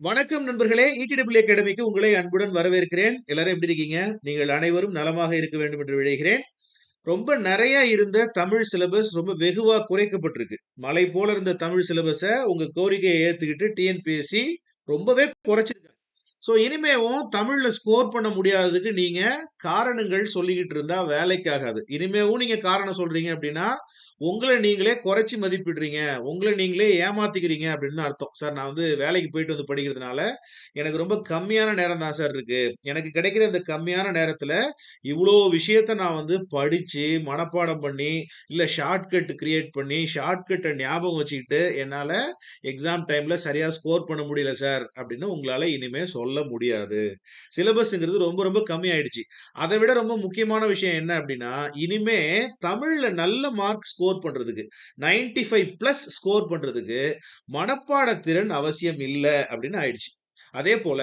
வணக்கம் நண்பர்களே இடிடபிள்யூ அகாடமிக்கு உங்களை அன்புடன் வரவேற்கிறேன். எல்லாரும் எப்படி இருக்கீங்க? நீங்கள் அனைவரும் நலமாக இருக்க வேண்டும் என்று விழைகிறேன். ரொம்ப நிறைய இருந்த தமிழ் சிலபஸ் ரொம்ப வெகுவா குறைக்கப்பட்டிருக்கு. மலை போல இருந்த தமிழ் சிலபஸை உங்க கோரிக்கையை ஏத்துக்கிட்டு டிஎன்பிஎஸ்சி ரொம்பவே குறைச்சிருக்காங்க. ஸோ இனிமேவும் தமிழ்ல ஸ்கோர் பண்ண முடியாததுக்கு நீங்க காரணங்கள் சொல்லிக்கிட்டு இருந்தா வேலைக்கு ஆகாது இனிமேவும் நீங்க காரணம் சொல்றீங்க அப்படின்னா உங்களை நீங்களே குறைச்சி மதிப்பிடுறீங்க உங்களை நீங்களே ஏமாத்திக்கிறீங்க அப்படின்னு அர்த்தம். சார் நான் வந்து வேலைக்கு போயிட்டு வந்து படிக்கிறதுனால எனக்கு ரொம்ப கம்மியான நேரம் தான் சார் இருக்கு. எனக்கு கிடைக்கிற இந்த கம்மியான நேரத்துல இவ்வளோ விஷயத்த நான் வந்து படிச்சு மனப்பாடம் பண்ணி இல்லை ஷார்ட்கட் கிரியேட் பண்ணி ஷார்ட்கட்டை ஞாபகம் வச்சுக்கிட்டு என்னால் எக்ஸாம் டைம்ல சரியா ஸ்கோர் பண்ண முடியல சார் அப்படின்னு உங்களால இனிமே சொல்ல முடியாது. சிலபஸ்ங்கிறது ரொம்ப ரொம்ப கம்மி ஆயிடுச்சு அதை விட ரொம்ப முக்கியமான விஷயம் என்ன அப்படின்னா இனிமே தமிழ்ல நல்ல மார்க் ஸ்கோர் ஸ்கோர் பண்ணுறதுக்கு நைன்டி ஃபைவ் ப்ளஸ் ஸ்கோர் பண்ணுறதுக்கு மனப்பாட திறன் அவசியம் இல்லை அப்படின்னு ஆயிடுச்சு. அதே போல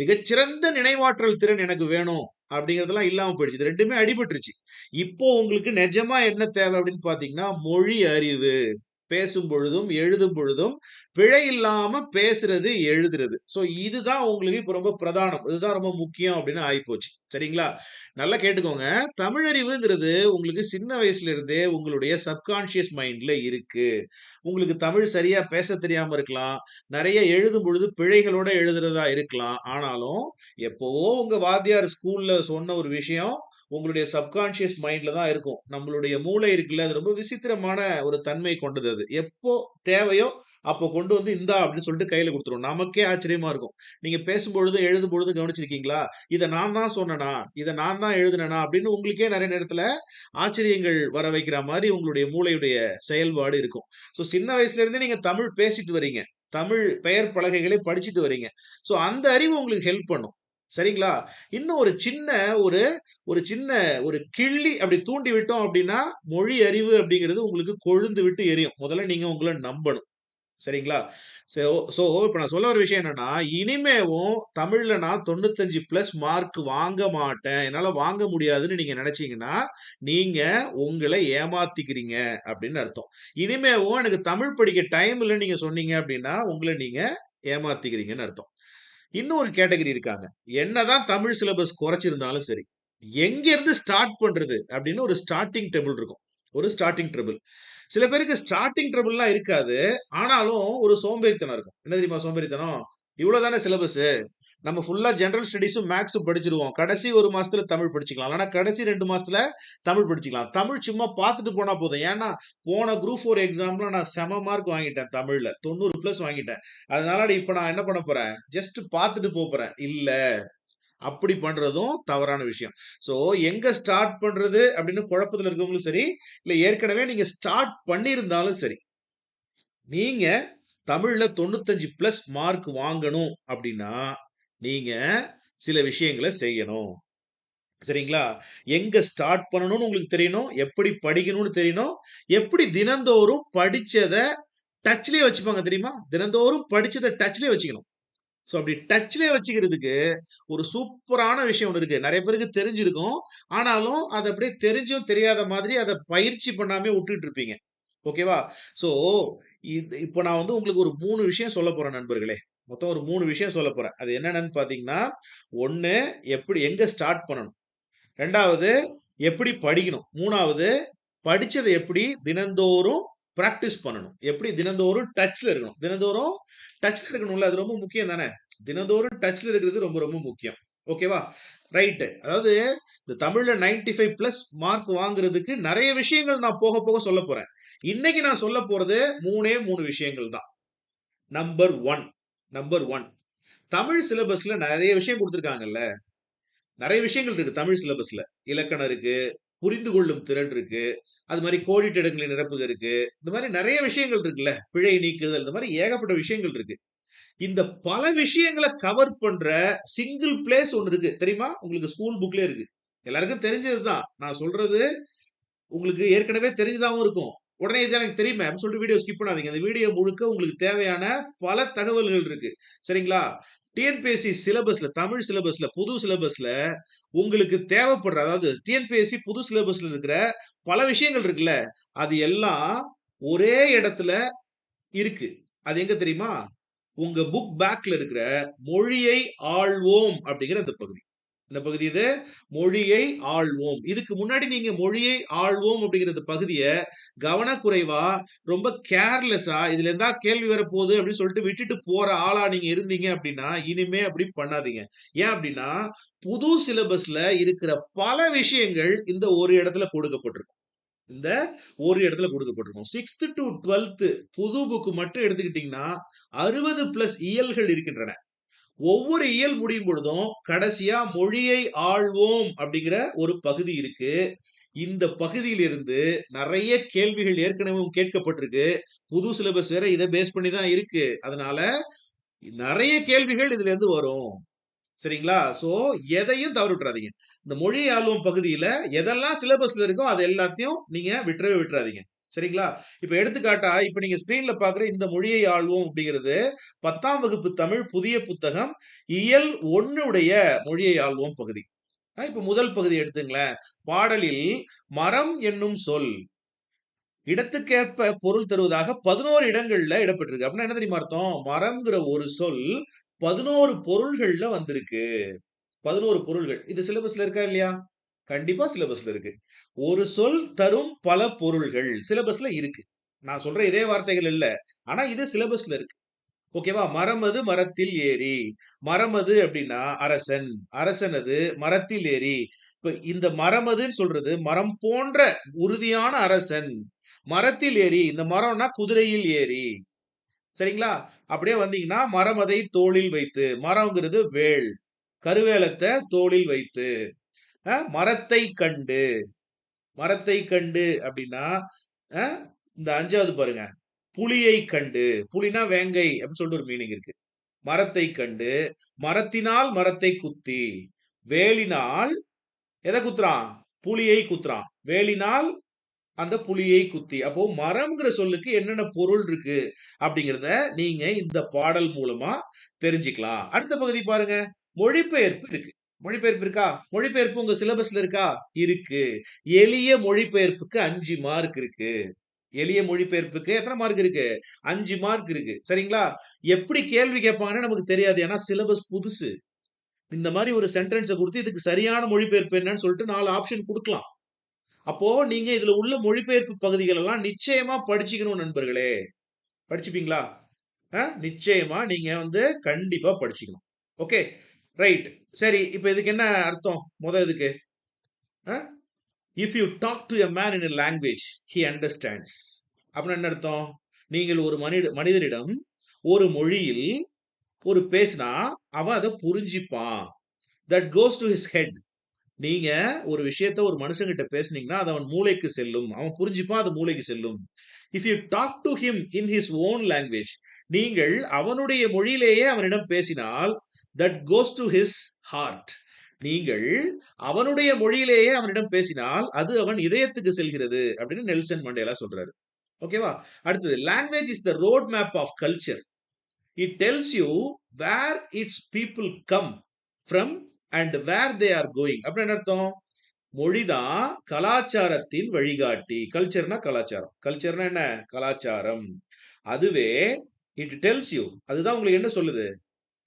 மிகச்சிறந்த நினைவாற்றல் திறன் எனக்கு வேணும் அப்படிங்கிறதெல்லாம் இல்லாமல் போயிடுச்சு. இது ரெண்டுமே அடிபட்டுருச்சு. இப்போ உங்களுக்கு நிஜமா என்ன தேவை அப்படின்னு பார்த்தீங்கன்னா மொழி அறிவு. பேசும் பொழுதும் எழுதும் பொழுதும் பிழை இல்லாம பேசுறது எழுதுறது. ஸோ இதுதான் உங்களுக்கு இப்போ ரொம்ப பிரதானம். இதுதான் ரொம்ப முக்கியம் அப்படின்னு ஆயிப்போச்சு. சரிங்களா? நல்லா கேட்டுக்கோங்க. தமிழறிவுங்கிறது உங்களுக்கு சின்ன வயசுல இருந்தே உங்களுடைய சப்கான்ஷியஸ் மைண்ட்ல இருக்கு. உங்களுக்கு தமிழ் சரியா பேச தெரியாம இருக்கலாம். நிறைய எழுதும் பொழுது பிழைகளோட எழுதுறதா இருக்கலாம். ஆனாலும் எப்போவோ உங்க வாத்தியார் ஸ்கூல்ல சொன்ன ஒரு விஷயம் உங்களுடைய சப்கான்சியஸ் மைண்ட்ல தான் இருக்கும். நம்மளுடைய மூளை இருக்குல்ல அது ரொம்ப விசித்திரமான ஒரு தன்மை கொண்டது அது. எப்போ தேவையோ அப்போ கொண்டு வந்து இந்தா அப்படின்னு சொல்லிட்டு கையில கொடுத்துரும். நமக்கே ஆச்சரியமா இருக்கும். நீங்க பேசும்பொழுது எழுதும் பொழுது கவனிச்சிருக்கீங்களா? இதை நான் தான் சொன்னனா? இதை நான் தான் எழுதுனனா? அப்படின்னு உங்களுக்கே நிறைய நேரத்துல ஆச்சரியங்கள் வர வைக்கிற மாதிரி உங்களுடைய மூளையுடைய செயல்பாடு இருக்கும். ஸோ சின்ன வயசுல இருந்தே நீங்க தமிழ் பேசிட்டு வரீங்க. தமிழ் பெயர் பலகைகளை படிச்சுட்டு வரீங்க. ஸோ அந்த அறிவு உங்களுக்கு ஹெல்ப் பண்ணும். சரிங்களா? இன்னும் ஒரு சின்ன ஒரு ஒரு சின்ன ஒரு கிள்ளி அப்படி தூண்டி விட்டோம் அப்படின்னா மொழி அறிவு அப்படிங்கிறது உங்களுக்கு கொழுந்து விட்டு எரியும். முதல்ல நீங்க உங்களை நம்பணும். சரிங்களா? ஸோ ஸோ இப்போ நான் சொல்ல ஒரு விஷயம் என்னன்னா இனிமேவும் தமிழ்ல நான் தொண்ணூத்தஞ்சு பிளஸ் மார்க் வாங்க மாட்டேன். என்னால வாங்க முடியாதுன்னு நீங்க நினைச்சீங்கன்னா நீங்க உங்களை ஏமாத்திக்கிறீங்க அப்படின்னு அர்த்தம். இனிமேவும் எனக்கு தமிழ் படிக்க டைம் இல்லை நீங்க சொன்னீங்க அப்படின்னா உங்களை நீங்க ஏமாத்திக்கிறீங்கன்னு அர்த்தம். இன்னொரு கேட்டகரி இருக்காங்க. என்னதான் தமிழ் சிலபஸ் குறைச்சிருந்தாலும் சரி எங்கேருந்து ஸ்டார்ட் பண்ணுறது அப்படின்னு ஒரு ஸ்டார்டிங் டேபிள் இருக்கும். ஒரு ஸ்டார்டிங் ட்ரபிள் சில பேருக்கு ஸ்டார்டிங் ட்ரபிள்லாம் இருக்காது. ஆனாலும் ஒரு சோம்பேறித்தனம் இருக்கும். என்ன தெரியுமா சோம்பேறித்தனம்? இவ்வளவுதானே சிலபஸ் நம்ம ஃபுல்லாக ஜென்ரல் ஸ்டடீஸும் மேக்ஸும் படிச்சிருவோம். கடைசி ஒரு மாதத்தில் தமிழ் படிச்சுக்கலாம். ஆனால் கடைசி ரெண்டு மாதத்தில் தமிழ் படிச்சுக்கலாம். தமிழ் சும்மா பார்த்துட்டு போனால் போதும். ஏன்னா போன குரூப் ஃபோர் எக்ஸாமில் நான் செம மார்க் வாங்கிட்டேன் தமிழில். தொண்ணூறு ப்ளஸ் வாங்கிட்டேன். அதனால இப்போ நான் என்ன பண்ண போகிறேன் ஜஸ்ட் பார்த்துட்டு போகிறேன் இல்லை. அப்படி பண்றதும் தவறான விஷயம். ஸோ எங்க ஸ்டார்ட் பண்றது அப்படின்னு குழப்பத்தில் இருக்கவங்களும் சரி இல்லை ஏற்கனவே நீங்க ஸ்டார்ட் பண்ணியிருந்தாலும் சரி நீங்க தமிழ்ல தொண்ணூத்தஞ்சு பிளஸ் மார்க் வாங்கணும் அப்படின்னா நீங்க சில விஷயங்களை செய்யணும். சரிங்களா? எங்க ஸ்டார்ட் பண்ணணும்னு உங்களுக்கு தெரியணும்? எப்படி படிக்கணும்னு தெரியணும்? எப்படி தினந்தோறும் படிச்சதை டச்லயே வச்சுப்பாங்க தெரியுமா? தினந்தோறும் படிச்சதை டச்லயே வச்சுக்கணும். ஸோ அப்படி டச்லேயே வச்சுக்கிறதுக்கு ஒரு சூப்பரான விஷயம் ஒன்று இருக்கு. நிறைய பேருக்கு தெரிஞ்சிருக்கும். ஆனாலும் அதை அப்படியே தெரிஞ்சும் தெரியாத மாதிரி அதை பயிற்சி பண்ணாமே விட்டுட்டு இருப்பீங்க. ஓகேவா ஸோ இது இப்போ நான் வந்து உங்களுக்கு ஒரு மூணு விஷயம் சொல்ல போறேன் நண்பர்களே. மொத்தம் ஒரு மூணு விஷயம் சொல்ல போறேன். அது என்னென்னு பார்த்தீங்கன்னா ஒன்று எப்படி எங்கே ஸ்டார்ட் பண்ணணும்? ரெண்டாவது எப்படி படிக்கணும்? மூணாவது படித்ததை எப்படி தினந்தோறும் ப்ராக்டிஸ் பண்ணணும்? எப்படி தினந்தோறும் டச்சில் இருக்கணும்? தினந்தோறும் டச்சில் இருக்கணும்ல அது ரொம்ப முக்கியம் தானே? தினந்தோறும் டச்சில் இருக்கிறது ரொம்ப ரொம்ப முக்கியம். ஓகேவா ரைட்டு அதாவது இந்த தமிழில் நைன்டி ஃபைவ் ப்ளஸ் மார்க் வாங்குறதுக்கு நிறைய விஷயங்கள் நான் போக போக சொல்ல போகிறேன் இன்னைக்கு நான் சொல்ல போகிறது மூணே மூணு விஷயங்கள் தான். Number one number one Tamil சிலபஸ்ல நிறைய விஷயம் கொடுத்துருக்காங்கல்ல. நிறைய விஷயங்கள் இருக்கு தமிழ் சிலபஸ்ல இலக்கணம் இருக்கு புரிந்து கொள்ளும் திறன் இருக்கு. அது மாதிரி கோடிட்டடங்களை நிரப்புக இருக்கு. இந்த மாதிரி நிறைய விஷயங்கள் இருக்குல்ல. பிழை நீக்குதல் இந்த மாதிரி ஏகப்பட்ட விஷயங்கள் இருக்கு. இந்த பல விஷயங்களை கவர் பண்ற சிங்கிள் பிளேஸ் ஒன்று இருக்கு. தெரியுமா? உங்களுக்கு ஸ்கூல் புக்ல இருக்கு. எல்லாருக்கும் தெரிஞ்சதுதான். நான் சொல்றது உங்களுக்கு ஏற்கனவே தெரிஞ்சுதாகவும் இருக்கும். உடனே இது எனக்கு தெரியுமே. அப்படின்னு சொல்லிட்டு வீடியோ ஸ்கிப் பண்ணாதீங்க. அந்த வீடியோ முழுக்க உங்களுக்கு தேவையான பல தகவல்கள் இருக்கு. சரிங்களா? டிஎன்பிஎஸ்சி சிலபஸ்ல தமிழ் சிலபஸ்ல புது சிலபஸ்ல உங்களுக்கு தேவைப்படுற அதாவது டிஎன்பிஎஸ்சி புது சிலபஸ்ல இருக்கிற பல விஷயங்கள் இருக்குல்ல அது எல்லாம் ஒரே இடத்துல இருக்கு. அது எங்க தெரியுமா? உங்க புக் பேக்ல இருக்கிற மொழியை ஆள்வோம் அப்படிங்கிற அந்த பகுதி. இந்த பகுதி இது. மொழியை ஆள்வோம். இதுக்கு முன்னாடி நீங்க மொழியை ஆள்வோம் அப்படிங்கிற இந்த பகுதியை கவனக்குறைவா ரொம்ப கேர்லெஸ்ஸா இதுல இருந்தா கேள்வி வர போகுது அப்படின்னு சொல்லிட்டு விட்டுட்டு போற ஆளா நீங்க இருந்தீங்க அப்படின்னா இனிமே அப்படி பண்ணாதீங்க. ஏன் அப்படின்னா புது சிலபஸ்ல இருக்கிற பல விஷயங்கள் இந்த ஒரு இடத்துல கொடுக்கப்பட்டிருக்கும். இந்த ஒரு இடத்துல கொடுக்கப்பட்டிருக்கும். சிக்ஸ்த் டு டுவெல்த் புது புக்கு மட்டும் எடுத்துக்கிட்டீங்கன்னா அறுபது பிளஸ் இயல்கள் இருக்கின்றன. ஒவ்வொரு இயல் முடியும் பொழுதும் கடைசியா மொழியை ஆள்வோம் அப்படிங்கிற ஒரு பகுதி இருக்கு. இந்த பகுதியிலிருந்து நிறைய கேள்விகள் ஏற்கனவே கேட்கப்பட்டிருக்கு. புது சிலபஸ் வேற இதை பேஸ் பண்ணி தான் இருக்கு. அதனால நிறைய கேள்விகள் இதுல இருந்து வரும். சரிங்களா? சோ எதையும் தவறு விட்டுறாதீங்க. இந்த மொழி ஆள்வோம் பகுதியில எதெல்லாம் சிலபஸ்ல இருக்கோ அது எல்லாத்தையும் நீங்க விட்டுறவே விட்டுறாதீங்க. சரிங்களா? இப்ப எடுத்துக்காட்டா இப்ப நீங்க ஸ்கிரீன்ல பாக்குற இந்த மொழியை ஆள்வோம் அப்படிங்கிறது பத்தாம் வகுப்பு தமிழ் புதிய புத்தகம் இயல் ஒன்னுடைய மொழியை ஆள்வோம் பகுதி. இப்ப முதல் பகுதி எடுத்துங்களேன். பாடலில் மரம் என்னும் சொல் இடத்துக்கேற்ப பொருள் தருவதாக பதினோரு இடங்கள்ல இடம்பெற்றிருக்கு. அப்படின்னா என்ன தெரியுமா அர்த்தம்? மரம்ங்கிற ஒரு சொல் பதினோரு பொருள்கள்ல வந்திருக்கு. பதினோரு பொருள்கள். இது சிலபஸ்ல இருக்கா இல்லையா? கண்டிப்பா சிலபஸ்ல இருக்கு. ஒரு சொல் தரும் பல பொருள்கள். சிலபஸ்ல இருக்கு. நான் சொல்ற இதே வார்த்தைகள் இல்ல. ஆனா இது சிலபஸ்ல இருக்கு. ஓகேவா மரமது மரத்தில் ஏறி. மரமது அப்படின்னா அரசன். அரசனது மரத்தில் ஏறி. இப்ப இந்த மரமதுன்னு சொல்றது மரம் போன்ற உறுதியான அரசன். மரத்தில் ஏறி. இந்த மரம்னா குதிரையில் ஏறி. சரிங்களா? அப்படியே வந்தீங்கன்னா மரமதை தோளில் வைத்து. மரம்ங்கிறது வேள். கருவேலத்தை தோளில் வைத்து. மரத்தை கண்டு. மரத்தை கண்டு அப்படின்னா இந்த அஞ்சாவது பாருங்க. புலியை கண்டு. புலினா வேங்கை அப்படின்னு சொல்லிட்டு ஒரு மீனிங் இருக்கு. மரத்தை கண்டு மரத்தினால் மரத்தை குத்தி வேலினால் எதை குத்துறான்? புலியை குத்துறான். வேலினால் அந்த புலியை குத்தி. அப்போ மரம்ங்கிற சொல்லுக்கு என்னென்ன பொருள் இருக்கு அப்படிங்கிறத நீங்க இந்த பாடல் மூலமா தெரிஞ்சுக்கலாம். அடுத்த பகுதி பாருங்க. மொழிபெயர்ப்பு இருக்கு. மொழிபெயர்ப்பு இருக்கா? மொழிபெயர்ப்பு உங்க சிலபஸ்ல இருக்கா? இருக்கு. எளிய மொழிபெயர்ப்புக்கு அஞ்சு மார்க் இருக்கு. எளிய மொழிபெயர்ப்புக்கு எத்தனை மார்க் இருக்கு? அஞ்சு மார்க் இருக்கு. சரிங்களா? எப்படி கேள்வி கேட்பாங்கன்னு நமக்கு தெரியாது. ஏன்னா சிலபஸ் புதுசு. இந்த மாதிரி ஒரு சென்டென்ஸை கொடுத்து இதுக்கு சரியான மொழிபெயர்ப்பு என்னன்னு சொல்லிட்டு நாலு ஆப்ஷன் கொடுக்கலாம். அப்போ நீங்க இதுல உள்ள மொழிபெயர்ப்பு பகுதிகள் எல்லாம் நிச்சயமா படிச்சுக்கணும் நண்பர்களே. படிச்சுப்பீங்களா? நிச்சயமா நீங்க வந்து கண்டிப்பா படிச்சுக்கணும். ஓகே? ரைட் சரி இப்போ இதுக்கு என்ன அர்த்தம்? முத இதுக்கு. If you talk to a man in a language he understands அப்படின்னு என்ன அர்த்தம்? நீங்கள் ஒரு மனித மனிதரிடம் ஒரு மொழியில் ஒரு பேசினா அவன் அதை புரிஞ்சிப்பான். That goes to his head நீங்க ஒரு விஷயத்த ஒரு மனுஷங்கிட்ட பேசுனீங்கன்னா அது அவன் மூளைக்கு செல்லும். அவன் புரிஞ்சுப்பான் அது மூளைக்கு செல்லும். If you talk to him in his own language நீங்கள் அவனுடைய மொழியிலேயே அவனிடம் பேசினால் that goes to his heart நீங்கள் அவனுடைய மொழியிலேயே அவனிடம் பேசினால் அது அவன் இதயத்துக்கு செல்கிறது அப்படின்னு நெல்சன் மண்டேலா சொல்றாரு. ஓகேவா அடுத்தது language is the road map of culture it tells you where its people come from and where they are going அப்படின்னு என்ன அர்த்தம்? மொழிதான் கலாச்சாரத்தின் வழிகாட்டி. கல்ச்சர்னா கலாச்சாரம். கல்ச்சர்னா என்ன? கலாச்சாரம். அதுவே இட் டெல்ஸ் யூ அதுதான் உங்களுக்கு என்ன சொல்லுது?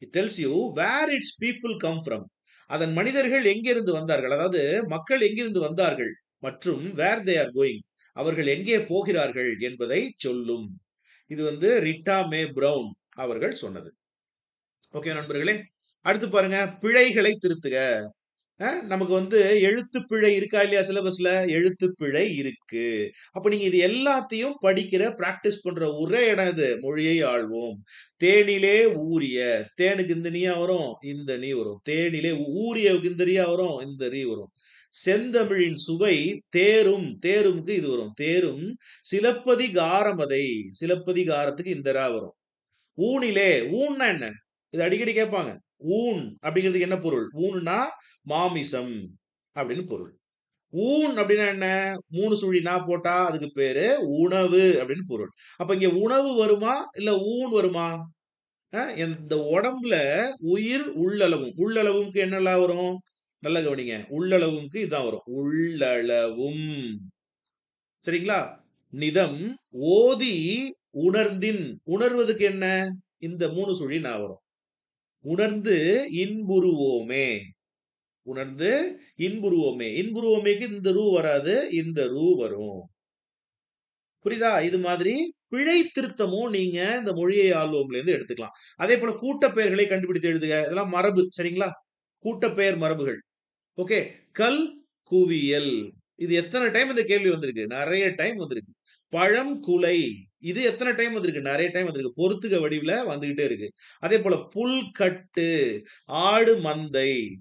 It tells you where its people come from அதன் மனிதர்கள் எங்கிருந்து வந்தார்கள்? அதாவது மக்கள் எங்கிருந்து வந்தார்கள்? மற்றும் வேர் தே ஆர் கோயிங் அவர்கள் எங்கே போகிறார்கள் என்பதை சொல்லும். இது வந்து ரிட்டா மே பிரவுன் அவர்கள் சொன்னது. ஓகே நண்பர்களே அடுத்து பாருங்க. பிழைகளை திருத்துக. நமக்கு வந்து எழுத்துப்பிழை இருக்கா இல்லையா சிலபஸ்ல எழுத்துப்பிழை இருக்கு. அப்ப நீங்க இது எல்லாத்தையும் படிக்கிற பிராக்டிஸ் பண்ற ஒரே இடம் இது. மொழியை ஆழ்வோம் தேனிலே ஊரிய. தேனுக்கு இந்த நீயா வரும் இந்த நீ வரும். தேனிலே ஊரிய இந்த வரும் இந்த நீ வரும். செந்தமிழின் சுவை தேரும். தேரும்க்கு இது வரும். தேரும் சிலப்பதிகாரமதை. சிலப்பதிகாரத்துக்கு இந்த ரா வரும். ஊனிலே ஊன்னா என்ன? இது அடிக்கடி கேட்பாங்க. ஊன் அப்படிங்கிறதுக்கு என்ன பொருள்? ஊன்னா மாமிசம் அப்படின்னு பொருள். ஊன் அப்படின்னா என்ன? மூணு சுழி நான் போட்டா அதுக்கு பேரு உணவு அப்படின்னு பொருள். அப்ப இங்க உணவு வருமா? இல்ல ஊன் வருமா? இந்த உடம்புல உயிர் உள்ளளவும். உள்ளளவுக்கு என்னெல்லாம் வரும்? நல்லா கவனிங்க. உள்ளளவுக்கு இதான் வரும். உள்ளளவும். சரிங்களா? நிதம் ஓதி உணர்ந்தின். உணர்வதுக்கு என்ன? இந்த மூணு சுழி நான் வரும். உணர்ந்து இன்புருவோமே உணர்ந்து இன்புருவோமே இன்புருவோமேக்கு இந்த ரூ வராது இந்த ரூ வரும். புரியுதா? இது மாதிரி பிழை திருத்தமும் நீங்க இந்த மொழியை ஆல்பம்ல இருந்து எடுத்துக்கலாம். அதே போல கூட்டப்பெயர்களை கண்டுபிடித்து எழுதுக. இதெல்லாம் மரபு சரிங்களா? கூட்டப்பெயர் மரபுகள். ஓகே. கல் குவியல். இது எத்தனை டைம் இந்த கேள்வி வந்திருக்கு? நிறைய டைம் வந்திருக்கு. பழம் குலை. இது எத்தனை டைம் வந்திருக்கு? நிறைய டைம் வந்திருக்கு. பொறுத்துக வடிவில் வந்துகிட்டே இருக்கு. அதே போல புல்கட்டு ஆடு மந்தை.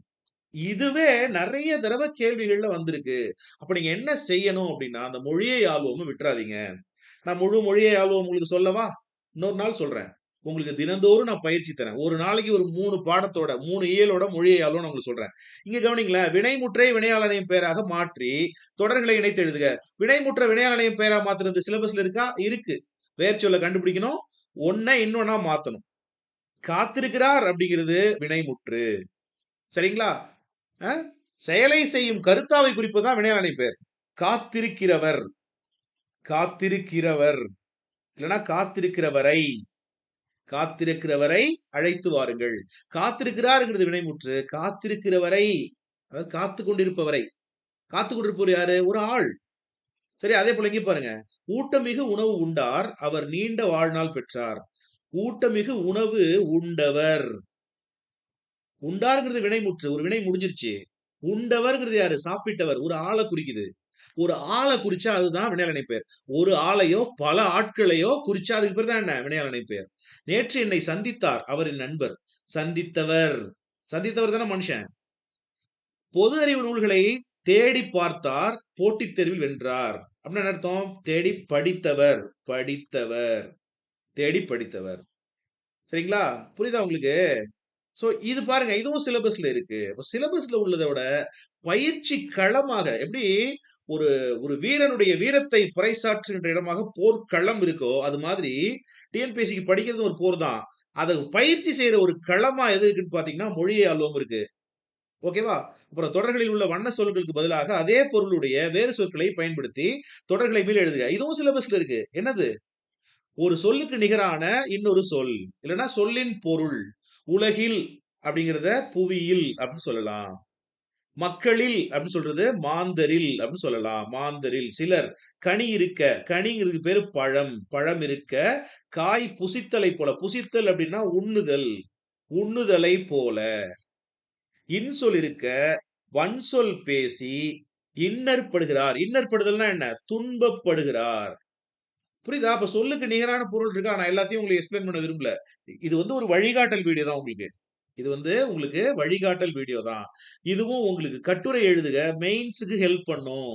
இதுவே நிறைய தடவை கேள்விகள்ல வந்திருக்கு. அப்ப நீங்க என்ன செய்யணும் அப்படின்னா அந்த மொழியை ஆல்வமும் விட்டுறாதீங்க. நான் முழு மொழியை ஆல்வம் உங்களுக்கு சொல்லவா? இன்னொரு நாள் சொல்றேன். உங்களுக்கு தினந்தோறும் நான் பயிற்சி தரேன். ஒரு நாளைக்கு ஒரு மூணு பாடத்தோட மூணு இயலோட மொழியை ஆல்வம் உங்களுக்கு சொல்றேன். இங்க கவனிங்களேன் வினைமுற்றை வினையாளனையும் பெயராக மாற்றி தொடர்களை இணைத்து எழுதுக. வினைமுற்ற வினையாளனையும் பெயராக மாத்துறது சிலபஸ்ல இருக்கா? இருக்கு. வேர்ச்சொல்ல கண்டுபிடிக்கணும். ஒன்ன இன்னொன்னா மாத்தணும். காத்திருக்கிறார் அப்படிங்கிறது வினைமுற்று. சரிங்களா? செயலை செய்யும் கருத்தாவை குறிப்பு தான் வினையாளனை பெயர். காத்திருக்கிறவர். காத்திருக்கிறவர். இல்லைன்னா காத்திருக்கிறவரை. காத்திருக்கிறவரை அழைத்து வாருங்கள். காத்திருக்கிறாருங்கிறது வினைமுற்று. காத்திருக்கிறவரை. அதாவது காத்து கொண்டிருப்பவரை. காத்து கொண்டிருப்பவர் யாரு? ஒரு ஆள். சரி அதே போல இங்க பாருங்க. ஊட்டமிகு உணவு உண்டார். அவர் நீண்ட வாழ்நாள் பெற்றார். ஊட்டமிகு உணவு உண்டவர். உண்டாருங்கிறது வினைமுற்று ஒரு வினை முடிஞ்சிருச்சு. உண்டவர்ங்கிறது யாரு? சாப்பிட்டவர். ஒரு ஆளை குறிக்குது. ஒரு ஆளை குறிச்சா அதுதான் வினையாளனை பெயர் ஒரு ஆளையோ பல ஆட்களையோ குறிச்சா அதுக்கு பேர் தான் என்ன? வினையாளனை பெயர் நேற்று என்னை சந்தித்தார் அவரின் நண்பர். சந்தித்தவர். சந்தித்தவர் தானே மனுஷன்? பொது அறிவு நூல்களை தேடி பார்த்தார் போட்டித் தேர்வில் வென்றார். அப்படின்னு என்ன அர்த்தம்? தேடி படித்தவர். படித்தவர். தேடி படித்தவர். சரிங்களா? புரியுதா உங்களுக்கு? ஸோ இது பாருங்க இதுவும் சிலபஸ்ல இருக்கு. இப்போ சிலபஸ்ல உள்ளதை விட பயிற்சி களமாக எப்படி ஒரு ஒரு வீரனுடைய வீரத்தை பறைசாற்றுகின்ற இடமாக போர்க்களம் இருக்கோ அது மாதிரி டிஎன்பிஎஸ்சிக்கு படிக்கிறது ஒரு போர் தான். அதை பயிற்சி செய்யற ஒரு களமா எது இருக்குன்னு பாத்தீங்கன்னா மொழியை அலுவலம் இருக்கு. ஓகேவா அப்புறம் தொடர்களில் உள்ள வண்ண சொற்களுக்கு பதிலாக அதே பொருளுடைய வேறு சொற்களை பயன்படுத்தி தொடர்களை மீள் எழுதுக. இதுவும் சிலபஸ்ல இருக்கு. என்னது? ஒரு சொல்லுக்கு நிகரான இன்னொரு சொல். இல்லைன்னா சொல்லின் பொருள். உலகில் அப்படிங்கிறத புவியில் அப்படின்னு சொல்லலாம். மக்களில் அப்படின்னு சொல்றது மாந்தரில் அப்படின்னு சொல்லலாம். மாந்தரில் சிலர் கனி இருக்க கனிங்கிறது பேரு பழம். பழம் இருக்க காய் புசித்தலை போல. புசித்தல் அப்படின்னா உண்ணுதல். உண்ணுதலை போல. இன்சொல் இருக்க வன்சொல் பேசி இன்னற்படுகிறார். இன்னற்படுதல்னா என்ன? துன்பப்படுகிறார். புரியுதா? அப்ப சொல்லுக்கு நிகரான பொருள் இருக்கா? நான் எல்லாத்தையும் உங்களுக்கு எக்ஸ்பிளைன் பண்ண விரும்பல. இது வந்து ஒரு வழிகாட்டல் வீடியோ தான் உங்களுக்கு. இது வந்து உங்களுக்கு வழிகாட்டல் வீடியோ தான். இதுவும் உங்களுக்கு கட்டுரை எழுதுக மெயின்ஸுக்கு ஹெல்ப் பண்ணும்.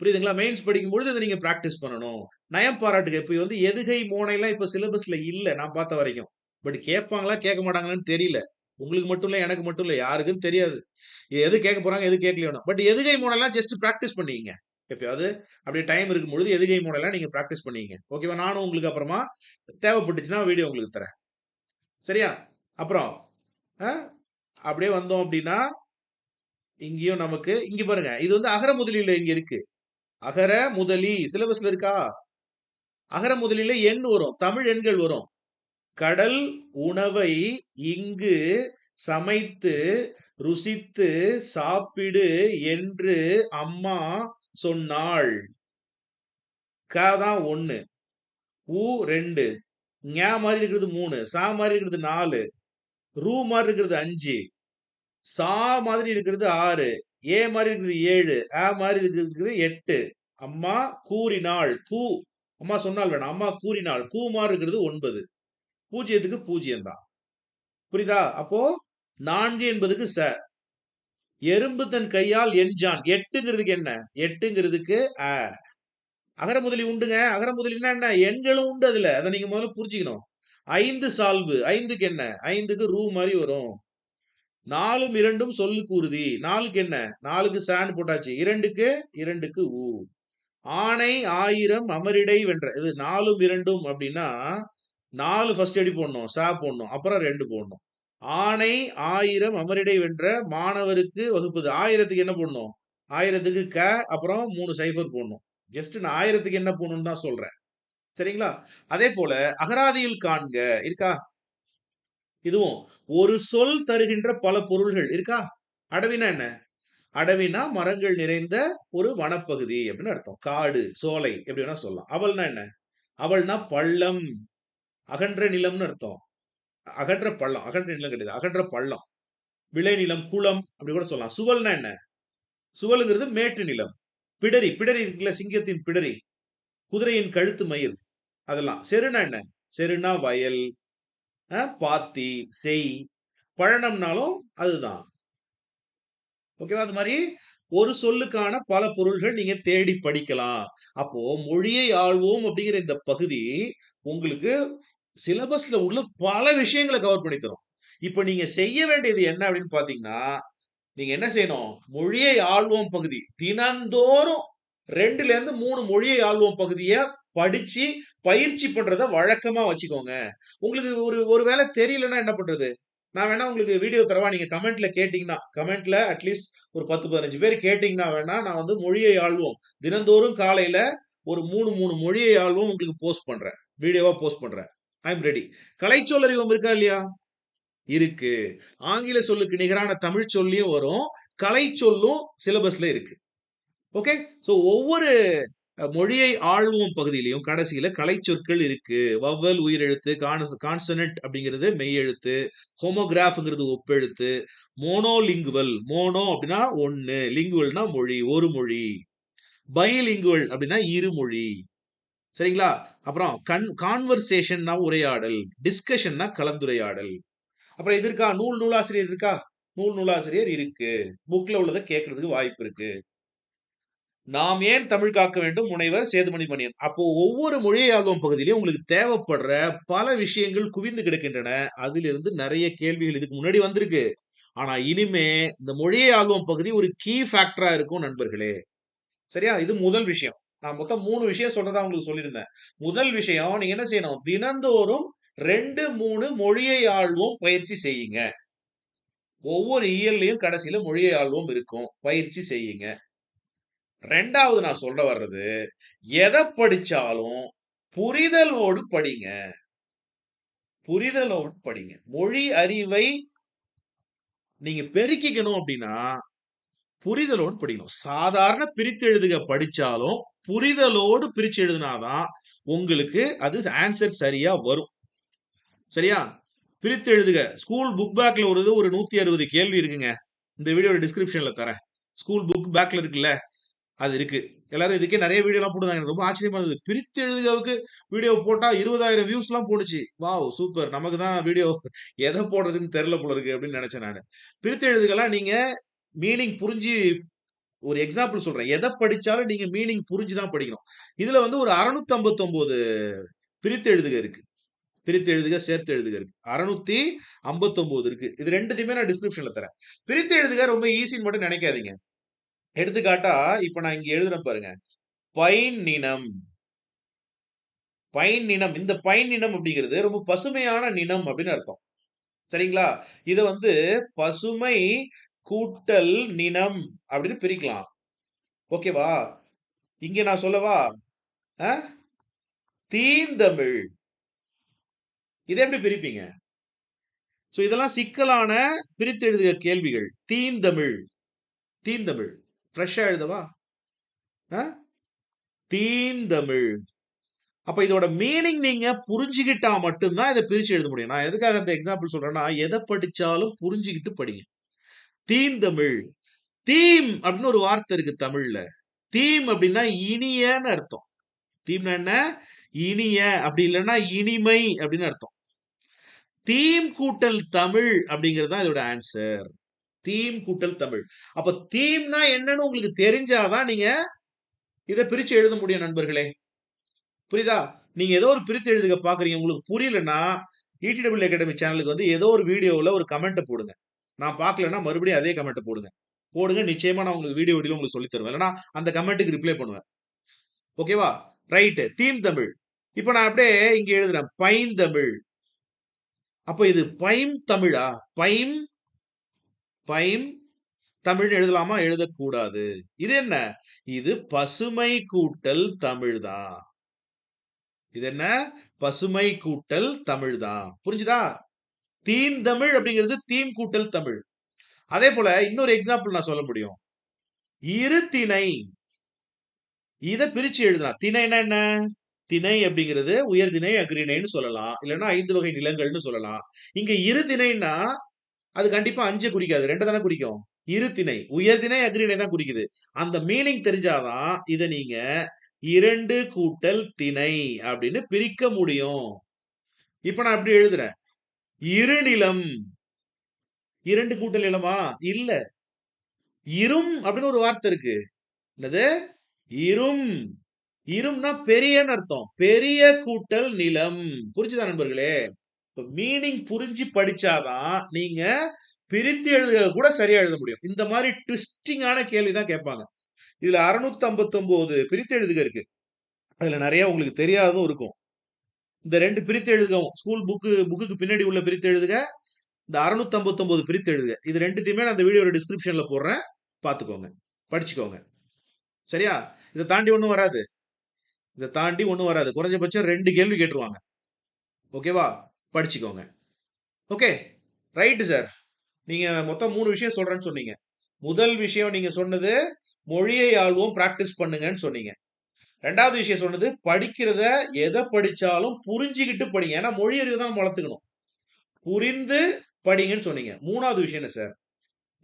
புரியுதுங்களா? மெயின்ஸ் படிக்கும் பொழுது இதை நீங்க ப்ராக்டிஸ் பண்ணணும். நயம் பாராட்டுக. இப்போ வந்து எதுகை மோனைலாம் இப்போ சிலபஸ்ல இல்லை நான் பார்த்த வரைக்கும். பட் கேட்பாங்களா? கேட்க மாட்டாங்களான்னு தெரியல. உங்களுக்கு மட்டும் இல்லை எனக்கு மட்டும் இல்லை யாருக்குன்னு தெரியாது. எது கேட்க போறாங்க எது கேட்கலையோனா பட் எதுகை மோனெல்லாம் ஜஸ்ட் ப்ராக்டிஸ் பண்ணிங்க எப்பயாவது அப்படியே டைம் இருக்கும் பொழுது எதுகை மூடலாம் நீங்கள் ப்ராக்டிஸ் பண்ணிங்க. ஓகேவா நானும் உங்களுக்கு அப்புறமா தேவைப்பட்டுச்சுன்னா வீடியோ உங்களுக்கு தரேன். சரியா? அப்புறம் ஆ? அப்படியே வந்தோம் அப்படின்னா இங்கேயும் நமக்கு இங்க பாருங்க இது வந்து அகர முதலியில் இங்க இருக்கு. அகர முதலி சிலபஸ்ல இருக்கா? அகர முதலில எண் வரும் தமிழ் எண்கள் வரும். கடல் உணவை இங்கு சமைத்து ருசித்து சாப்பிடு என்று அம்மா சொன்னாள். க தான் ஒண்ணு. ஊ ரெண்டு. ஞா மாதிரி இருக்கிறது மூணு. சா மாதிரி இருக்கிறது நாலு. ரூ மாதிரி இருக்கிறது அஞ்சு. சா மாதிரி இருக்கிறது ஆறு. ஏ மாதிரி இருக்கிறது ஏழு. ஆ மாதிரி இருக்கிறது எட்டு. அம்மா கூறினாள். கூ. அம்மா சொன்னால் வேணாம். அம்மா கூறினாள். கூ மாதிரி இருக்கிறது ஒன்பது. பூஜ்ஜியத்துக்கு பூஜ்ஜியம் தான் புரியுதா? அப்போ நான்கு என்பதுக்கு ச. எறும்பு தன் கையால் எண்ஜான் எட்டுங்கிறதுக்கு என்ன? எட்டுங்கிறதுக்கு அ. அகர முதலி உண்டுங்க. அகர முதலினா என்ன? எண்களும் உண்டு அதுல. அதை நீங்க முதல்ல புரிஞ்சுக்கணும். ஐந்து சால்வு. ஐந்துக்கு என்ன? ஐந்துக்கு ரூ மாதிரி வரும். நாலும் இரண்டும் சொல்லுக்கு உறுதி நாலுக்கு என்ன? நாலுக்கு சான் போட்டாச்சு. இரண்டுக்கு இரண்டுக்கு ஊ. ஆணை ஆயிரம் அமரிடை வென்ற இது நாலும் இரண்டும் அப்படின்னா நாலு ஃபர்ஸ்ட் அடி போடணும் சா போடணும். அப்புறம் ரெண்டு போடணும். ஆணை ஆயிரம் அமரிடை வென்ற மாணவருக்கு வகுப்பது. ஆயிரத்துக்கு என்ன போடணும்? ஆயிரத்துக்கு க அப்புறம் மூணு சைஃபர் போடணும். ஜஸ்ட் நான் ஆயிரத்துக்கு என்ன போடணும்னு தான் சொல்றேன். சரிங்களா? அதே போல அகராதியில் காண்க. இருக்கா? இதுவும் ஒரு சொல் தருகின்ற பல பொருள்கள். இருக்கா? அடவினா என்ன? அடவினா மரங்கள் நிறைந்த ஒரு வனப்பகுதி அப்படின்னு அர்த்தம். காடு சோலை எப்படி வேணா சொல்லலாம். அவள்னா என்ன? அவள்னா பள்ளம் அகன்ற நிலம்னு அர்த்தம். அகன்ற பள்ளம் அகன்ற நிலம் கிடையாது அகன்ற பள்ளம். விளைநிலம் குளம் அப்படி கூட சொல்லலாம். சுவல்னா என்ன? சுவலுங்கிறது மேட்டு நிலம். பிடரி பிடரி இருக்குல்ல சிங்கத்தின் பிடரி. குதிரையின் கழுத்து மயில். அதெல்லாம். செருனா என்ன? செருனா வயல் அஹ், பாத்தி செய். பழனம்னாலும் அதுதான். ஓகேவா? அது மாதிரி ஒரு சொல்லுக்கான பல பொருள்கள் நீங்க தேடி படிக்கலாம். அப்போ மொழியை ஆழ்வோம் அப்படிங்கிற இந்த பகுதி உங்களுக்கு சிலபஸ்ல உள்ள பல விஷயங்களை கவர் பண்ணி தரும். இப்ப நீங்க செய்ய வேண்டியது என்ன அப்படின்னு பாத்தீங்கன்னா நீங்க என்ன செய்யணும்? மொழியை ஆழ்வோம் பகுதி. தினந்தோறும் ரெண்டுல இருந்து மூணு மொழியை ஆழ்வோம் பகுதியை படிச்சு பயிற்சி பண்றத வழக்கமா வச்சுக்கோங்க. உங்களுக்கு ஒரு ஒரு வேளை தெரியலன்னா என்ன பண்றது? நான் வேணா உங்களுக்கு வீடியோ தரவா? நீங்க கமெண்ட்ல கேட்டீங்கன்னா கமெண்ட்ல அட்லீஸ்ட் ஒரு பத்து பதினஞ்சு பேர் கேட்டீங்கன்னா வேணா நான் வந்து மொழியை ஆழ்வோம் தினந்தோறும் காலையில ஒரு மூணு மூணு மொழியை ஆழ்வோம் உங்களுக்கு போஸ்ட் பண்றேன். வீடியோவா போஸ்ட் பண்றேன். ஐ எம் ரெடி கலைச்சொல்லறிவம் இருக்கா இல்லையா? இருக்கு. ஆங்கில சொல்லுக்கு நிகரான தமிழ் சொல்லியும் வரும். கலை சொல்லும் சிலபஸ்ல இருக்கு. ஓகே ஸோ ஒவ்வொரு மொழியை ஆழ்வும் பகுதியிலையும் கடைசியில கலைச்சொற்கள் இருக்கு. வவ்வல் உயிரெழுத்து கான்சனட் அப்படிங்கிறது மெய்யெழுத்து ஹோமோகிராஃப்ங்கிறது ஒப்பெழுத்து மோனோலிங்குவல் மோனோ அப்படின்னா ஒன்னு லிங்குவல்னா மொழி ஒரு மொழி பைலிங்குவல் அப்படின்னா இருமொழி. சரிங்களா? அப்புறம் கன் கான்வர்சேஷன்னா உரையாடல் டிஸ்கஷன்னா கலந்துரையாடல். அப்புறம் இது இருக்கா? நூல் நூலாசிரியர் இருக்கா? நூல் நூலாசிரியர் இருக்கு. புக்ல உள்ளதை கேட்கறதுக்கு வாய்ப்பு இருக்கு. நாம் ஏன் தமிழ் காக்க வேண்டும்? முனைவர் சேதுமணி மணியன். அப்போ ஒவ்வொரு மொழியை பகுதியிலையும் உங்களுக்கு தேவைப்படுற பல விஷயங்கள் குவிந்து கிடக்கின்றன. அதிலிருந்து நிறைய கேள்விகள் இதுக்கு முன்னாடி வந்திருக்கு. ஆனா இனிமே இந்த மொழியை பகுதி ஒரு கீ ஃபேக்டரா இருக்கும் நண்பர்களே. சரியா? இது முதல் விஷயம். நான் மொத்தம் மூணு விஷயம் சொல்றதா உங்களுக்கு சொல்லியிருந்தேன். முதல் விஷயம் நீங்க என்ன செய்யணும்? தினந்தோறும் ரெண்டு மூணு மொழியை ஆள்வோம் பயிற்சி செய்யுங்க. ஒவ்வொரு இயல்லையும் கடைசியில மொழியை ஆள்வோம் இருக்கும் பயிற்சி செய்யுங்க. ரெண்டாவது நான் சொல்ல வர்றது எதை படிச்சாலும் புரிதலோடு படிங்க. புரிதலோடு படிங்க. மொழி அறிவை நீங்க பெருக்கிக்கணும் அப்படின்னா புரிதலோடு படிக்கணும். சாதாரண பிரித்து எழுதுக படிச்சாலும் புரிதலோடு பிரிச்சு எழுதினாதான் உங்களுக்கு அது ஆன்சர் சரியா வரும். சரியா? பிரித்து எழுதுக. ஸ்கூல் புக் பேக்ல ஒரு ஒரு நூத்தி அறுபது கேள்வி இருக்குங்க. இந்த வீடியோட டிஸ்கிரிப்ஷன்ல தரேன். ஸ்கூல் புக் பேக்ல இருக்குல்ல அது இருக்கு. எல்லாரும் இதுக்கே நிறைய வீடியோலாம் எல்லாம் போடுதாங்க எனக்கு ரொம்ப ஆச்சரியமா இருந்தது. பிரித்து எழுதுகவுக்கு வீடியோ போட்டா இருபதாயிரம் வியூஸ் எல்லாம் போடுச்சு வாவ் சூப்பர் நமக்கு தான் வீடியோ எதை போடுறதுன்னு தெரியல போல இருக்கு அப்படின்னு நினைச்சேன் நான். பிரித்து எழுதுகெல்லாம் நீங்க மீனிங் புரிஞ்சு ஒரு எக்ஸாம்பிள் சொல்றேன். எதை படிச்சாலும் நீங்க மீனிங் புரிஞ்சு தான் படிக்கணும். இதுல வந்து ஒரு அறுநூத்தி ஐம்பத்தி பிரித்து எழுதுக இருக்கு. பிரித்து எழுதுக சேர்த்து எழுதுக இருக்கு. அறுநூத்தி ஐம்பத்தொன்பது இருக்கு. இது ரெண்டுத்தையுமே நான் டிஸ்கிரிப்ஷன்ல தரேன். பிரித்து எழுதுக ரொம்ப ஈஸின்னு மட்டும் நினைக்காதீங்க. எடுத்துக்காட்டா இப்ப நான் இங்க எழுதுறேன் பாருங்க. பைன் நினம் பைன் நினம் இந்த பைன் நினம் அப்படிங்கிறது ரொம்ப பசுமையான நினம் அப்படின்னு அர்த்தம். சரிங்களா? இதை வந்து பசுமை கூட்டல் நினம் அப்படின்னு பிரிக்கலாம். ஓகேவா இங்க நான் சொல்லவா? தீந்தமிழ் இதை எப்படி பிரிப்பீங்க? ஸோ இதெல்லாம் சிக்கலான பிரித்து எழுதுக கேள்விகள். தீந்தமிழ் தீந்தமிழ் ஃப்ரெஷ்ஷா எழுதவா? தீந்தமிழ் அப்ப இதோட மீனிங் நீங்க புரிஞ்சுக்கிட்டா மட்டும்தான் இதை பிரிச்சு எழுத முடியும். நான் எதுக்காக அந்த எக்ஸாம்பிள் சொல்றேன்னா எதை படிச்சாலும் புரிஞ்சுக்கிட்டு படிங்க. தீந்தமிழ் தீம் அப்படின்னு ஒரு வார்த்தை இருக்கு தமிழ்ல. தீம் அப்படின்னா இனியன்னு அர்த்தம். தீம்னா என்ன? இனிய அப்படி இல்லைன்னா இனிமை அப்படின்னு அர்த்தம். தீம் கூட்டல் தமிழ் அப்படிங்கிறது தான் இதோட ஆன்சர் தீம் கூட்டல் தமிழ். அப்ப தீம்னா என்னன்னு உங்களுக்கு தெரிஞ்சாதான் நீங்க இதை பிரிச்சு எழுத முடியும் நண்பர்களே. புரியுதா? நீங்க ஏதோ ஒரு பிரித்து எழுதுக பாக்குறீங்க. உங்களுக்கு புரியலன்னா இடிடபிள் அகாடமி சேனலுக்கு வந்து ஏதோ ஒரு வீடியோவில் ஒரு கமெண்ட்டை போடுங்க. நான் பார்க்கலன்னா மறுபடியும் அதே கமெண்ட்டை போடுங்க. போடுங்க நிச்சயமா நான் உங்களுக்கு வீடியோ வீடியோ உங்களுக்கு சொல்லி தருவேன். இல்லைன்னா அந்த கமெண்ட்டுக்கு ரிப்ளை பண்ணுவேன். ஓகேவா ரைட்டு தீம் தமிழ். இப்போ நான் அப்படியே இங்க எழுதுறேன். பைன் தமிழ். அப்போ இது பைம் தமிழா? பைம் பைம் தமிழ் எழுதலாமா? எழுதக்கூடாது. இது என்ன? இது பசுமை கூட்டல் தமிழ் தான் இது என்ன? பசுமை கூட்டல் தமிழ் தான் புரிஞ்சுதா? தீன் தமிழ் அப்படிங்கிறது தீம் கூட்டல் தமிழ். அதே போல இன்னொரு எக்ஸாம்பிள் நான் சொல்ல முடியும். இரு திணை இத பிரிச்சு எழுதலாம். திணைனா என்ன திணை அப்படிங்கிறது உயர்திணை அக்ரிணைன்னு சொல்லலாம். இல்லைன்னா ஐந்து வகை நிலங்கள்னு சொல்லலாம். இங்க இரு திணைன்னா அது கண்டிப்பா அஞ்சு குறிக்காது. ரெண்டு தானே குறிக்கும். இரு திணை. உயர்திணை அக்ரிணை தான் குறிக்குது. அந்த மீனிங் தெரிஞ்சாதான் இதை நீங்க இரண்டு கூட்டல் திணை அப்படின்னு பிரிக்க முடியும். இப்ப நான் அப்படி எழுதுறேன். இருநிலம். இரண்டு கூட்டல் நிலமா? இல்ல. இரும் அப்படின்னு ஒரு வார்த்தை இருக்கு. என்னது? இரும். இரும்னா பெரியன்னு அர்த்தம். பெரிய கூட்டல் நிலம். புரிஞ்சுதான் நண்பர்களே? மீனிங் புரிஞ்சு படிச்சாதான் நீங்க பிரித்து எழுத கூட சரியா எழுத முடியும். இந்த மாதிரி ட்விஸ்டிங்கான கேள்வி தான் கேட்பாங்க. இதுல அறுநூத்தி ஐம்பத்தி ஒன்பது பிரித்து எழுதுக இருக்கு. அதுல நிறைய உங்களுக்கு தெரியாததும் இருக்கும். இந்த ரெண்டு பிரித்து எழுதுகவும் ஸ்கூல் புக்கு புக்குக்கு பின்னாடி உள்ள பிரித்து எழுதுக. இந்த அறுநூத்தம்பத்தொம்பது பிரித்து எழுதுக. இது ரெண்டுத்தையுமே நான் அந்த வீடியோட டிஸ்கிரிப்ஷன்ல போடுறேன். பார்த்துக்கோங்க. படிச்சுக்கோங்க. சரியா? இதை தாண்டி ஒன்றும் வராது. இதை தாண்டி ஒன்றும் வராது. குறைஞ்சபட்சம் ரெண்டு கேள்வி கேட்டுருவாங்க. ஓகேவா படிச்சுக்கோங்க. ஓகே ரைட்டு சார் நீங்கள் மொத்தம் மூணு விஷயம் சொல்கிறேன்னு சொன்னீங்க. முதல் விஷயம் நீங்கள் சொன்னது மொழியை ஆள்வோம் ப்ராக்டிஸ் பண்ணுங்கன்னு சொன்னீங்க. ரெண்டாவது விஷயம் சொன்னது படிக்கிறத எதை படிச்சாலும் புரிஞ்சுக்கிட்டு படிங்க. ஏன்னா மொழி அறிவு தான் வளர்த்துக்கணும். புரிந்து படிங்கன்னு சொன்னீங்க. மூணாவது விஷயம் என்ன சார்?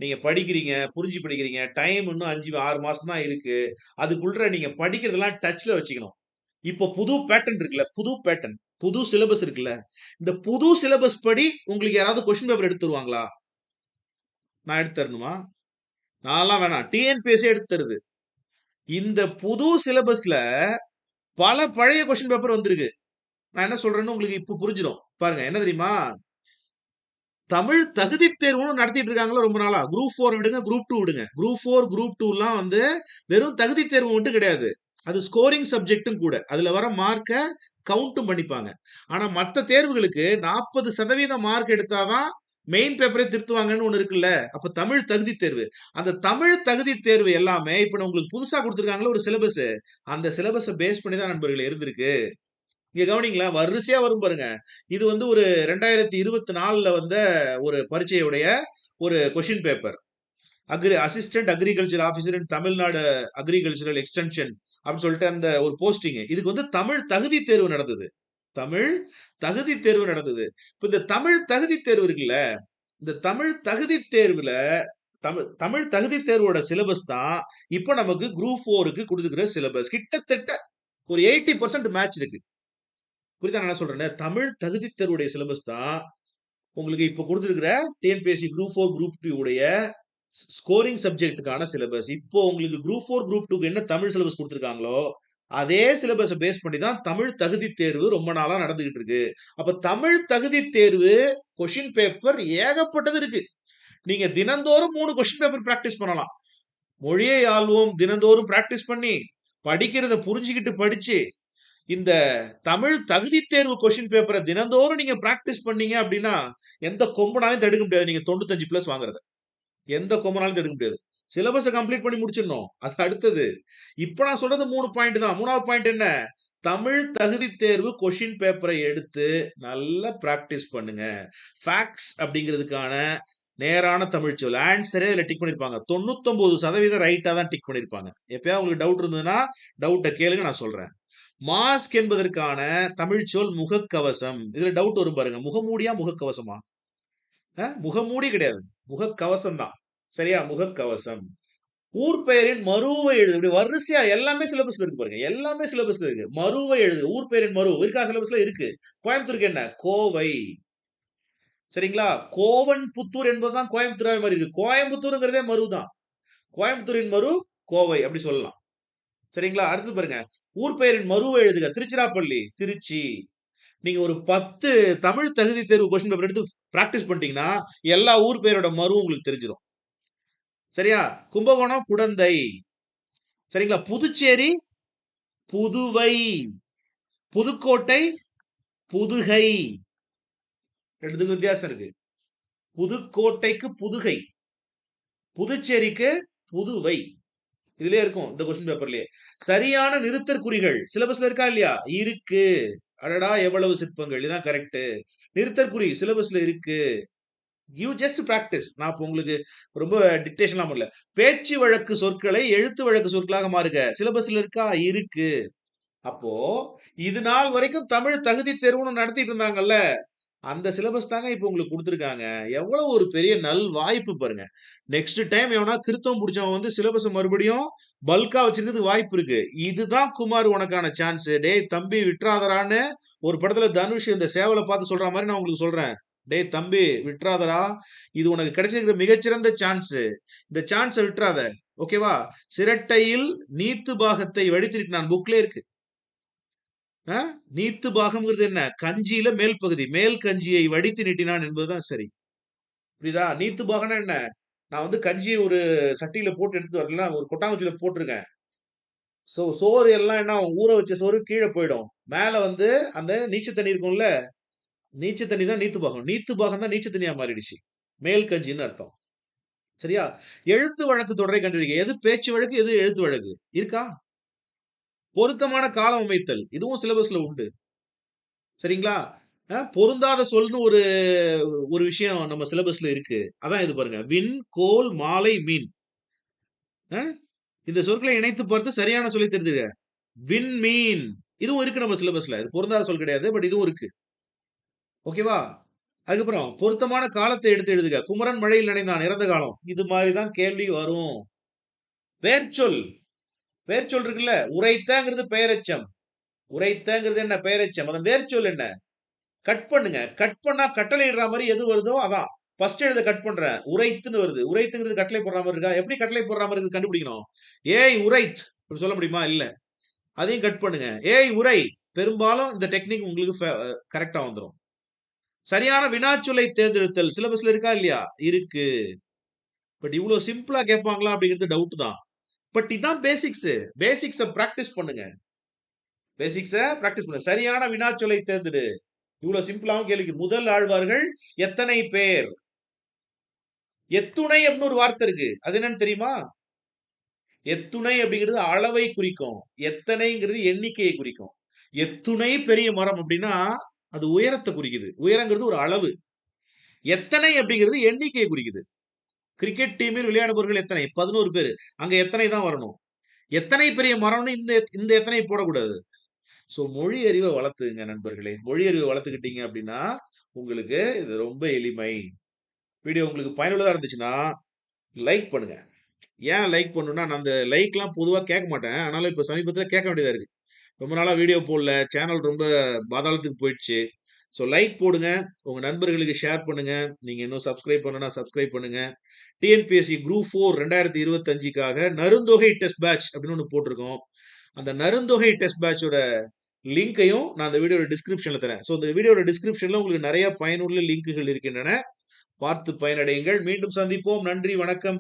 நீங்க படிக்கிறீங்க புரிஞ்சு படிக்கிறீங்க டைம் இன்னும் அஞ்சு ஆறு மாசம் தான் இருக்கு. அதுக்குள்ள நீங்க படிக்கிறதெல்லாம் டச்ல வச்சுக்கணும். இப்போ புது பேட்டர்ன் இருக்குல்ல புது பேட்டர்ன் புது சிலபஸ் இருக்குல்ல இந்த புது சிலபஸ் படி உங்களுக்கு யாராவது கொஸ்டின் பேப்பர் எடுத்து தருவாங்களா? நான் எடுத்து தரணுமா? நான்லாம் வேணாம். டிஎன்பிஎஸ்சி எடுத்து தருது. இந்த புது சிலபஸ்ல பல பழைய கொஸ்டின் பேப்பர் வந்திருக்கு. நான் என்ன சொல்றேன்னு உங்களுக்கு இப்ப புரிஞ்சிடும் பாருங்க என்ன தெரியுமா? தமிழ் தகுதி தேர்வுன்னு நடத்திட்டு இருக்காங்களோ ரொம்ப நாளா. குரூப் ஃபோர் விடுங்க குரூப் டூ விடுங்க. குரூப் ஃபோர் குரூப் டூலாம் வந்து வெறும் தகுதி தேர்வு மட்டும் கிடையாது. அது ஸ்கோரிங் சப்ஜெக்டும் கூட. அதுல வர மார்க்கை கவுண்டும் பண்ணிப்பாங்க. ஆனா மற்ற தேர்வுகளுக்கு நாற்பது சதவீதம் மார்க் எடுத்தாதான் மெயின் பேப்பரே திருத்துவாங்கன்னு ஒன்று இருக்குல்ல? அப்போ தமிழ் தகுதி தேர்வு. அந்த தமிழ் தகுதி தேர்வு எல்லாமே இப்போ நான் உங்களுக்கு புதுசாக கொடுத்துருக்காங்களே ஒரு சிலபஸ் அந்த சிலபஸை பேஸ் பண்ணி தான் நண்பர்கள் இருந்திருக்கு. இங்கே கவனிங்களா வரிசையாக வரும் பாருங்க. இது வந்து ஒரு ரெண்டாயிரத்தி இருபத்தி நாலில் வந்த ஒரு பரீட்சையுடைய ஒரு question paper agri assistant agriculture officer in Tamil Nadu agricultural extension அப்படின்னு சொல்லிட்டு அந்த ஒரு போஸ்டிங் இதுக்கு வந்து தமிழ் தகுதி தேர்வு நடந்தது. தமிழ் தகுதி தேர்வு நடந்தது. இப்ப இந்த தமிழ் தகுதி தேர்வு இருக்குல்ல இந்த தமிழ் தகுதி தேர்வுல தமிழ் தமிழ் தகுதி தேர்வோட சிலபஸ் தான் இப்போ நமக்கு குரூப் ஃபோருக்கு கொடுத்துக்கிற சிலபஸ் கிட்டத்தட்ட ஒரு எயிட்டி பர்சன்ட் மேட்ச் இருக்கு. புரியுதா நான் என்ன சொல்றேன் தமிழ் தகுதி தேர்வுடைய சிலபஸ் தான் உங்களுக்கு இப்போ கொடுத்துருக்கிற TNPSC group four group two உடைய ஸ்கோரிங் சப்ஜெக்ட்டுக்கான சிலபஸ் இப்போ உங்களுக்கு குரூப் ஃபோர் குரூப் டூக்கு என்ன தமிழ் சிலபஸ் கொடுத்துருக்காங்களோ அதே சிலபஸை பேஸ் பண்ணி தான் தமிழ் தகுதி தேர்வு ரொம்ப நாளாக நடந்துகிட்டு இருக்கு அப்போ தமிழ் தகுதி தேர்வு கொஷின் பேப்பர் ஏகப்பட்டது இருக்கு. நீங்க தினந்தோறும் மூணு கொஷின் பேப்பர் ப்ராக்டிஸ் பண்ணலாம். மொழியை ஆள்வோம் தினந்தோறும் ப்ராக்டிஸ் பண்ணி படிக்கிறத புரிஞ்சுக்கிட்டு படிச்சு இந்த தமிழ் தகுதி தேர்வு கொஷின் பேப்பரை தினந்தோறும் நீங்க பிராக்டிஸ் பண்ணீங்க அப்படின்னா எந்த கொம்பனாலையும் தடுக்க முடியாது. நீங்க தொண்ணூத்தஞ்சு பிளஸ் வாங்குறத. எந்த கொம்பனாலும் தடுக்க முடியாது. சிலபஸை கம்ப்ளீட் பண்ணி முடிச்சிடணும். அது அடுத்தது. இப்ப நான் சொல்றது மூணு பாயிண்ட் தான். மூணாவது பாயிண்ட் என்ன? தமிழ் தகுதி தேர்வு கொஷின் பேப்பரை எடுத்து நல்லா ப்ராக்டிஸ் பண்ணுங்க. ஃபேக்ஸ் அப்படிங்கிறதுக்கான நேரான தமிழ் சொல். ஆன்சரே அதில் டிக் பண்ணியிருப்பாங்க தொண்ணூத்தொம்பது சதவீதம் ரைட்டாக தான் டிக் பண்ணியிருப்பாங்க எப்பயா உங்களுக்கு டவுட் இருந்ததுன்னா டவுட்டை கேளுங்க நான் சொல்றேன். மாஸ்க் என்பதற்கான தமிழ் சொல் முகக்கவசம். இதில் டவுட் வரும் பாருங்க. முகமூடியா முகக்கவசமா? முகமூடி கிடையாது. முகக்கவசம் தான். சரியா? முகக்கவசம். ஊர் பெயரின் மருவை எழுது. இப்படி வரிசையா எல்லாமே சிலபஸ்ல இருக்கு பாருங்க. எல்லாமே சிலபஸ்ல இருக்கு. மருவை எழுது. ஊர் பெயரின் மறு. இருக்கா சிலபஸ்ல இருக்கு. கோயம்புத்தூருக்கு என்ன? கோவை. சரிங்களா? கோவன் புத்தூர் என்பதுதான் கோயம்புத்தூராவே மாதிரி இருக்கு. கோயம்புத்தூருங்கிறதே மறுதான் கோயம்புத்தூரின் மரு கோவை. அப்படி சொல்லலாம். சரிங்களா? அடுத்து பாருங்க. ஊர் பெயரின் மருவை எழுதுக. திருச்சிராப்பள்ளி. திருச்சி. நீங்க ஒரு பத்து தமிழ் தகுதி தேர்வு கொஸ்டின் பேப்பர் எடுத்து பிராக்டிஸ் பண்ணிட்டீங்கன்னா எல்லா ஊர் பெயரோட மரு உங்களுக்கு தெரிஞ்சிடும் சரியா? கும்பகோணம் குடந்தை. சரிங்களா? புதுச்சேரி புதுவை. புதுக்கோட்டை புதுகை. ரெண்டுத்துக்கும் வித்தியாசம் இருக்கு. புதுக்கோட்டைக்கு புதுகை. புதுச்சேரிக்கு புதுவை. இதுலயே இருக்கும் இந்த கொஸ்டின் பேப்பர்லயே சரியான நிறுத்தற்குறிகள். சிலபஸ்ல இருக்கா இல்லையா? இருக்கு. அடடா எவ்வளவு சிற்பங்கள். இதுதான் கரெக்ட் நிறுத்தற்குறி சிலபஸ்ல இருக்கு. யூ ஜஸ்ட் ப்ராக்டிஸ் நான் இப்போ உங்களுக்கு ரொம்ப டிக்டேஷன்லாம் பண்ணல. பேச்சு வழக்கு சொற்களை எழுத்து வழக்கு சொற்களாக மாறுக. சிலபஸ்ல இருக்கா? இருக்கு. அப்போ இது நாள் வரைக்கும் தமிழ் தகுதி தேர்வுன்னு நடத்திட்டு இருந்தாங்கல்ல? அந்த சிலபஸ் தாங்க இப்போ உங்களுக்கு கொடுத்துருக்காங்க. எவ்வளோ ஒரு பெரிய நல் வாய்ப்பு பாருங்க. நெக்ஸ்ட் டைம் எவனா கிருத்தம் பிடிச்சவன் வந்து சிலபஸ் மறுபடியும் பல்கா வச்சிருக்கிறது வாய்ப்பு இருக்கு. இதுதான் குமார் உனக்கான சான்ஸ் டேய் தம்பி விட்டுறாதரான்னு ஒரு படத்துல தனுஷ் இந்த சேவலை பார்த்து சொல்ற மாதிரி நான் உங்களுக்கு சொல்றேன். டேய் தம்பி விட்டுறாதரா இது உனக்கு கிடைச்சிருக்கிற மிகச்சிறந்த சான்ஸ் இந்த சான்ஸை விட்டுறாத. ஓகேவா சிரட்டையில் நீத்து பாகத்தை வடித்திருக்கு நான் புக்ல இருக்கு. ஆ? நீத்து பாகம்ங்கிறது என்ன? கஞ்சியில மேல் பகுதி. மேல் கஞ்சியை வடித்து நீட்டினான் என்பதுதான் சரி. புரியுதா? நீத்து பாகம்னா என்ன? நான் வந்து கஞ்சியை ஒரு சட்டியில போட்டு எடுத்து வரல ஒரு கொட்டாங்குச்சியில போட்டிருக்கேன். சோ சோறு எல்லாம் என்ன ஊற வச்ச சோறு கீழே போயிடும். மேல வந்து அந்த நீச்ச தண்ணி இருக்கும்ல நீச்ச தண்ணி தான் நீத்து பாகம் நீத்து பாகம் தான் நீச்ச தண்ணியா மாறிடுச்சு. மேல் கஞ்சின்னு அர்த்தம். சரியா? எழுத்து வழக்கு தொடரை கண்டுபிடிக்க எது பேச்சு வழக்கு எது எழுத்து வழக்கு? இருக்கா? பொருத்தமான காலம் அமைத்தல். இதுவும் சிலபஸ்ல உண்டு. சரிங்களா? பொருந்தாத சொல்னு ஒரு ஒரு விஷயம் நம்ம சிலபஸ்ல இருக்கு. அதான் இது பாருங்க. வின் கோல் மாலை மீன். இந்த சொற்களை இணைத்து பார்த்து சரியான சொல்லி தெரிஞ்சுக்க. வின் மீன். இதுவும் இருக்கு நம்ம சிலபஸ்ல. இது பொருந்தாத சொல் கிடையாது பட் இதுவும் இருக்கு. ஓகேவா? அதுக்கப்புறம் பொருத்தமான காலத்தை எடுத்து எழுதுக. குமரன் மழையில் நனைந்தான் இறந்த காலம். இது மாதிரி தான் கேள்வி வரும். வேர்ச்சொல் வேர்ச்சொல் இருக்குல்ல? உரைத்தங்கிறது பெயரச்சம் உரைத்தங்கிறது என்ன? பெயரச்சம் அதன் வேர்ச்சொல் என்ன? கட் பண்ணுங்க. கட் பண்ணா கட்டளை இடுற மாதிரி எது வருதோ அதான். ஃபர்ஸ்ட் எழுத கட் பண்றேன். உரைத்துன்னு வருது. உரைத்துங்கிறது கட்டளை போடுற மாதிரி இருக்கா? எப்படி கட்டளை போடுற மாதிரி இருக்கு? கண்டுபிடிக்கணும். ஏய் உரைத். அப்படி சொல்ல முடியுமா? இல்ல. அதையும் கட் பண்ணுங்க. ஏய் உரை. பெரும்பாலும் இந்த டெக்னிக் உங்களுக்கு கரெக்டா வந்துடும் சரியான வினாச்சொல்லை தேர்ந்தெடுத்தல். சிலபஸ்ல இருக்கா இல்லையா? இருக்கு. பட் இவ்வளவு சிம்பிளா கேட்பாங்களா அப்படிங்கிறது டவுட் தான். பட் இதுதான் பேசிக்ஸ் பேசிக்ஸ பிராக்டிஸ் பண்ணுங்க. பேசிக்ஸ பிராக்டிஸ் பண்ணுங்க. சரியான வினாச்சொல்லை தேர்ந்தெடு. இவ்வளவு சிம்பிளாவும் கேள்விக்கு முதல் ஆழ்வார்கள் எத்தனை பேர்? எத்துணை அப்படின்னு ஒரு வார்த்தை இருக்கு. அது என்னன்னு தெரியுமா? எத்துணை அப்படிங்கிறது அளவை குறிக்கும். எத்தனைங்கிறது எண்ணிக்கையை குறிக்கும். எத்துணை பெரிய மரம் அப்படின்னா அது உயரத்தை குறிக்குது. உயரங்கிறது ஒரு அளவு. எத்தனை அப்படிங்கிறது எண்ணிக்கையை குறிக்குது. கிரிக்கெட் டீமில் விளையாடுபவர்கள் எத்தனை? பதினோரு பேர். அங்க எத்தனை தான் வரணும்? எத்தனை பெரிய மரம்னு இந்த இந்த எத்தனை போடக்கூடாது. ஸோ மொழி அறிவை வளர்த்துங்க நண்பர்களே. மொழி அறிவை வளர்த்துக்கிட்டீங்க அப்படின்னா உங்களுக்கு இது ரொம்ப எளிமை. வீடியோ உங்களுக்கு பயனுள்ளதாக இருந்துச்சுன்னா லைக் பண்ணுங்க. ஏன் லைக் பண்ணுன்னா நான் அந்த லைக்லாம் பொதுவாக கேட்க மாட்டேன். ஆனாலும் இப்போ சமீபத்தில் கேட்க வேண்டியதாக இருக்குது ரொம்ப நாளாக வீடியோ போடல. சேனல் ரொம்ப பாதாளத்துக்கு போயிடுச்சு. ஸோ லைக் போடுங்க. உங்கள் நண்பர்களுக்கு ஷேர் பண்ணுங்கள் நீங்கள் இன்னும் சப்ஸ்கிரைப் பண்ணனா சப்ஸ்கிரைப் பண்ணுங்கள் டிஎன்பிஎஸ்சி குரூப் ஃபோர் ரெண்டாயிரத்தி இருபத்தஞ்சுக்காக நருந்தொகை டெஸ்ட் பேட்ச் அப்படின்னு ஒன்று போட்டிருக்கோம். அந்த நருந்தொகை டெஸ்ட் பேட்சோட லிங்கையும் நான் அந்த வீடியோட டிஸ்கிரிப்ஷனில் தரேன். ஸோ இந்த வீடியோட டிஸ்கிரிப்ஷனில் உங்களுக்கு நிறைய பயனுள்ள லிங்க்குகள் இருக்கின்றன. பார்த்து பயனடையுங்கள். மீண்டும் சந்திப்போம். நன்றி. வணக்கம்.